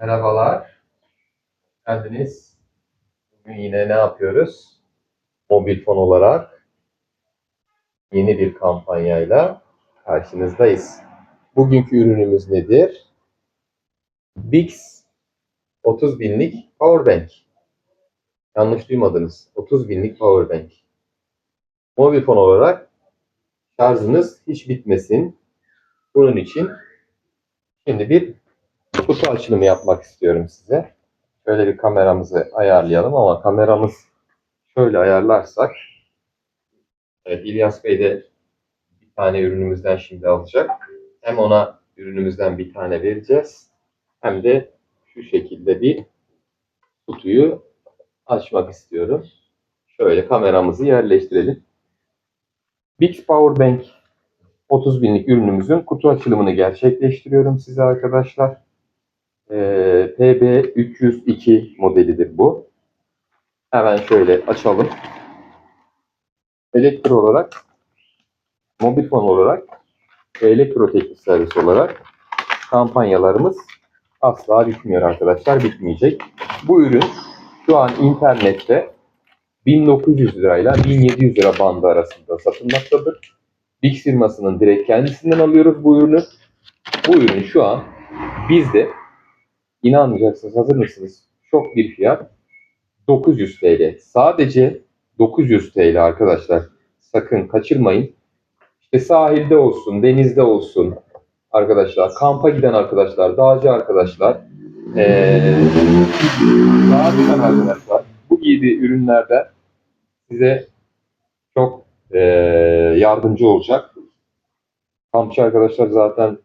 Merhabalar. Geldiniz. Bugün yine ne yapıyoruz? Mobil fon olarak yeni bir kampanyayla karşınızdayız. Bugünkü ürünümüz nedir? Bix 30 binlik powerbank. Yanlış duymadınız. 30 binlik powerbank. Mobil fon olarak şarjınız hiç bitmesin. Bunun için şimdi bir kutu açılımı yapmak istiyorum size. Şöyle bir kameramızı ayarlayalım ama kameramız şöyle ayarlarsak Evet İlyas Bey de bir tane ürünümüzden şimdi alacak. Hem ona ürünümüzden bir tane vereceğiz. Hem de şu şekilde bir kutuyu açmak istiyorum. Şöyle kameramızı yerleştirelim. Bix Powerbank 30 binlik ürünümüzün kutu açılımını gerçekleştiriyorum size arkadaşlar. Ee, PB302 modelidir bu. Hemen şöyle açalım. Elektro olarak, mobil fon olarak ve elektroteknik servis olarak kampanyalarımız asla bitmiyor arkadaşlar. Bitmeyecek. Bu ürün şu an internette 1900 lirayla 1700 lira bandı arasında satılmaktadır. Bix firmasının direkt kendisinden alıyoruz bu ürünü. Bu ürün şu an bizde inanmayacaksınız hazır mısınız? Çok bir fiyat 900 TL. Sadece 900 TL arkadaşlar. Sakın kaçırmayın. İşte sahilde olsun, denizde olsun arkadaşlar, kampa giden arkadaşlar, dağcı arkadaşlar, ee, dağa giden arkadaşlar bu gibi ürünlerden size çok ee, yardımcı olacak. Kampçı arkadaşlar zaten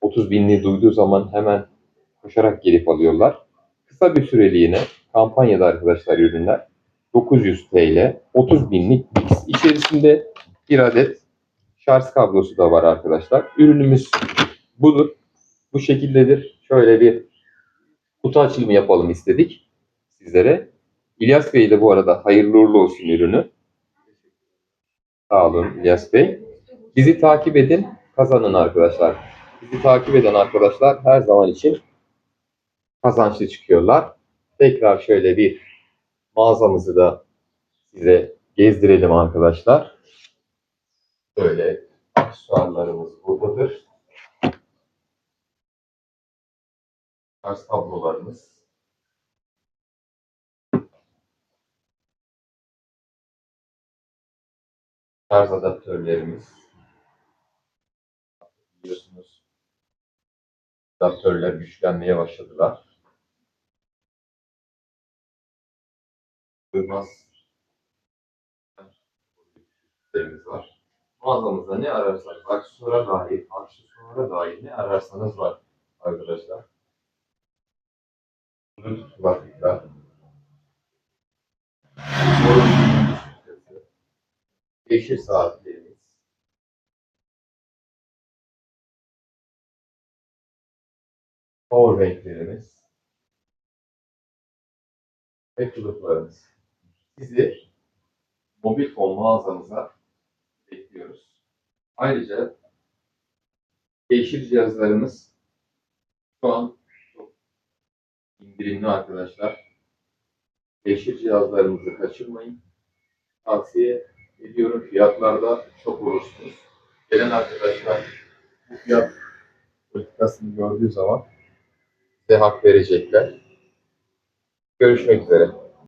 30 binliği duyduğu zaman hemen koşarak gelip alıyorlar. Kısa bir süreliğine kampanyada arkadaşlar ürünler 900 TL 30 binlik Bix. içerisinde bir adet şarj kablosu da var arkadaşlar. Ürünümüz budur. Bu şekildedir. Şöyle bir kutu açılımı yapalım istedik sizlere. İlyas Bey de bu arada hayırlı uğurlu olsun ürünü. Sağ olun İlyas Bey. Bizi takip edin, kazanın arkadaşlar. Bizi takip eden arkadaşlar her zaman için kazançlı çıkıyorlar. Tekrar şöyle bir mağazamızı da size gezdirelim arkadaşlar. Böyle aksesuarlarımız buradadır. Şarj tablolarımız. Şarj adaptörlerimiz. Biliyorsunuz adaptörler güçlenmeye başladılar. Durmaz ürünlerimiz var. Mağazamızda ne ararsanız, aksesuara dair, aksesuara dair ne ararsanız var arkadaşlar. Sorun Yeşil saatlerimiz. Powerbanklerimiz. Ve kılıflarımız. Sizi mobil fon mağazamıza bekliyoruz. Ayrıca yeşil cihazlarımız şu an çok indirimli arkadaşlar. Yeşil cihazlarımızı kaçırmayın. Tavsiye ediyorum. Fiyatlarda çok olursunuz. Gelen arkadaşlar bu fiyat politikasını gördüğü zaman size hak verecekler. Görüşmek üzere.